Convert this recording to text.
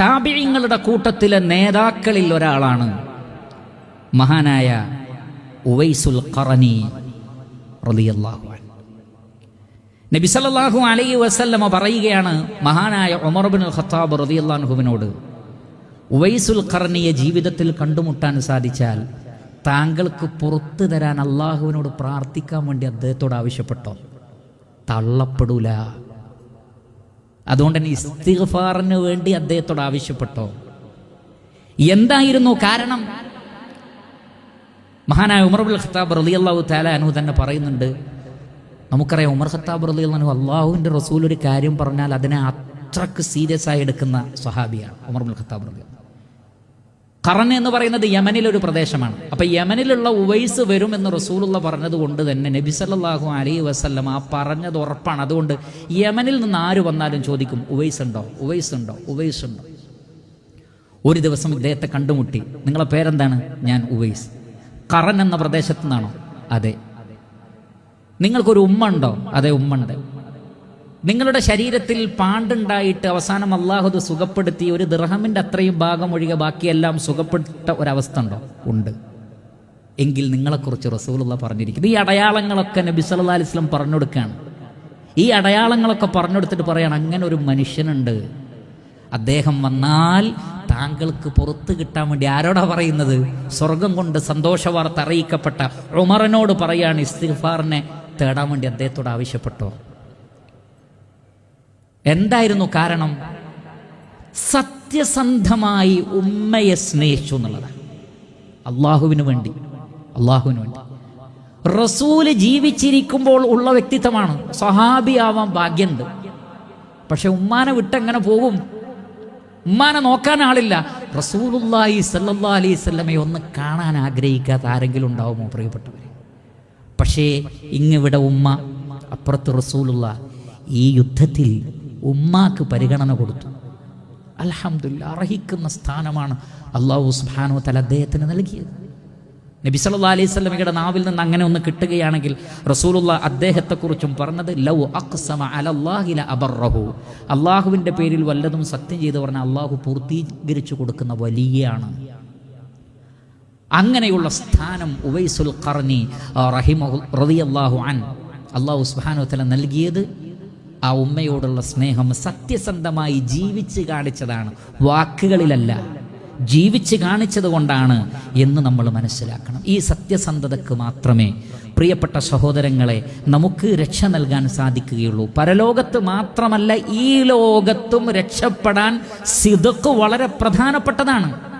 താപിയങ്ങളുടെ കൂട്ടത്തിലെ നേതാക്കളിൽ ഒരാളാണ് മഹാനായ ഉവൈസുൽ ഖറനി റളിയല്ലാഹു നബി സല്ലല്ലാഹു അലൈഹി വസല്ലമ പറയുകയാണ് മഹാനായ ഉമർ ബിൻ ഖത്താബ് റളിയല്ലാഹുവിനോട് ഉവൈസുൽ ഖർണിയെ ജീവിതത്തിൽ കണ്ടുമുട്ടാൻ സാധിച്ചാൽ താങ്കൾക്ക് പുറത്തു തരാൻ അള്ളാഹുവിനോട് പ്രാർത്ഥിക്കാൻ വേണ്ടി അദ്ദേഹത്തോട് ആവശ്യപ്പെട്ടോ? തള്ളപ്പെടൂല. അതുകൊണ്ട് തന്നെ ഇസ്തിഗ്ഫാറിന് വേണ്ടി അദ്ദേഹത്തോട് ആവശ്യപ്പെട്ടോ? എന്തായിരുന്നു കാരണം? മഹാനായ ഉമർ ഖത്താബ് ഖത്താബ് അള്ളാഹു താല അനു തന്നെ പറയുന്നുണ്ട് നമുക്കറിയാം ഉമർ ഖത്താബ് റലി റളിയല്ലാഹു അള്ളാഹുവിന്റെ റസൂൽ ഒരു കാര്യം പറഞ്ഞാൽ അതിനെ അത്രയ്ക്ക് സീരിയസ് ആയി എടുക്കുന്ന സ്വഹാബിയാണ് ഉമർ ബുൽ ഖത്താബ് റളിയല്ലാഹു ഖറൻ എന്ന് പറയുന്നത് യമനിലൊരു പ്രദേശമാണ്. അപ്പൊ യമനിലുള്ള ഉവൈസ് വരും എന്ന് റസൂലുള്ള പറഞ്ഞത് കൊണ്ട് തന്നെ നബി സല്ലല്ലാഹു അലൈഹി വസല്ലം ആ പറഞ്ഞത് ഉറപ്പാണ്. അതുകൊണ്ട് യമനിൽ നിന്ന് ആര് വന്നാലും ചോദിക്കും ഉവൈസ് ഉണ്ടോ? ഉവൈസ് ഉണ്ടോ? ഉവൈസ് ഉണ്ടോ? ഒരു ദിവസം ഇദ്ദേഹത്തെ കണ്ടുമുട്ടി. നിങ്ങളെ പേരെന്താണ്? ഞാൻ ഉവൈസ്. കറൻ എന്ന പ്രദേശത്തു നിന്നാണോ അതെ. നിങ്ങൾക്കൊരു ഉമ്മ ഉണ്ടോ? അതെ ഉമ്മ ഉണ്ട്. നിങ്ങളുടെ ശരീരത്തിൽ പാണ്ടുണ്ടായിട്ട് അവസാനം അള്ളാഹുദ് സുഖപ്പെടുത്തി ഒരു ദൃഹമിന്റെ അത്രയും ഭാഗം ഒഴികെ ബാക്കിയെല്ലാം സുഖപ്പെട്ട ഒരവസ്ഥ ഉണ്ടോ? ഉണ്ട്. എങ്കിൽ നിങ്ങളെക്കുറിച്ച് റസൂലുള്ള പറഞ്ഞിരിക്കുന്നത് ഈ അടയാളങ്ങളൊക്കെ നബി സല്ലാ അലൈഹി വസല്ലം പറഞ്ഞു കൊടുക്കുകയാണ് ഈ അടയാളങ്ങളൊക്കെ പറഞ്ഞു കൊടുത്തിട്ട് പറയാണ് അങ്ങനെ ഒരു മനുഷ്യനുണ്ട്. അദ്ദേഹം വന്നാൽ താങ്കൾക്ക് പുറത്ത് കിട്ടാൻ വേണ്ടി ആരോടാ പറയുന്നത്? സ്വർഗം കൊണ്ട് സന്തോഷ വാർത്ത അറിയിക്കപ്പെട്ട ഉമറിനോട് പറയാണ് ഇസ്തിഫാറിനെ തേടാൻ വേണ്ടി അദ്ദേഹത്തോട് ആവശ്യപ്പെട്ടോ? എന്തായിരുന്നു കാരണം? സത്യസന്ധമായി ഉമ്മയെ സ്നേഹിച്ചു എന്നുള്ളതാണ്. അള്ളാഹുവിന് വേണ്ടി അള്ളാഹുവിന് വേണ്ടി. റസൂൽ ജീവിച്ചിരിക്കുമ്പോൾ ഉള്ള വ്യക്തിത്വമാണ്. സഹാബിയാവാൻ ഭാഗ്യമുണ്ട് പക്ഷെ ഉമ്മാനെ വിട്ടെങ്ങനെ പോകും? ഉമ്മാനെ നോക്കാൻ ആളില്ല. റസൂലുല്ലാഹി സല്ലാ അലൈഹി സ്വല്ലമയെ ഒന്ന് കാണാൻ ആഗ്രഹിക്കാത്ത ആരെങ്കിലും ഉണ്ടാവുമോ പ്രിയപ്പെട്ടവരെ? പക്ഷേ ഇങ്ങിവിടെ ഉമ്മ അപ്പുറത്ത് റസൂലുള്ള ഈ യുദ്ധത്തിൽ ഉമ്മാക്ക് പരിഗണന കൊടുത്തു. അൽഹംദുലില്ലാ അർഹിക്കുന്ന സ്ഥാനമാണ് അള്ളാഹു സുബ്ഹാനഹു തല അദ്ദേഹത്തിന് നൽകിയത്. നബി സല്ലാ അലൈഹി സ്വലമിയുടെ നാവിൽ നിന്ന് അങ്ങനെ ഒന്ന് കിട്ടുകയാണെങ്കിൽ റസൂലുള്ള അദ്ദേഹത്തെക്കുറിച്ചും പറഞ്ഞത് ലവ് അക്സമ അലല്ലാഹി അബർറഹു അള്ളാഹുവിന്റെ പേരിൽ വല്ലതും സത്യം ചെയ്ത് പറഞ്ഞാൽ അള്ളാഹു പൂർത്തീകരിച്ചു കൊടുക്കുന്ന വലിയാണ്. അങ്ങനെയുള്ള സ്ഥാനം ഉവൈസുൽ ഖർനി റഹിമഹു റളിയല്ലാഹു അൻ അള്ളാഹു സുബ്ഹാനഹു തല നൽകിയത് ആ ഉമ്മയോടുള്ള സ്നേഹം സത്യസന്ധമായി ജീവിച്ച് കാണിച്ചതാണ്. വാക്കുകളിലല്ല ജീവിച്ച് കാണിച്ചത് കൊണ്ടാണ് എന്ന് നമ്മൾ മനസ്സിലാക്കണം. ഈ സത്യസന്ധതക്ക് മാത്രമേ പ്രിയപ്പെട്ട സഹോദരങ്ങളെ നമുക്ക് രക്ഷ നൽകാൻ സാധിക്കുകയുള്ളൂ. പരലോകത്ത് മാത്രമല്ല ഈ ലോകത്തും രക്ഷപ്പെടാൻ സിതക്ക് വളരെ പ്രധാനപ്പെട്ടതാണ്.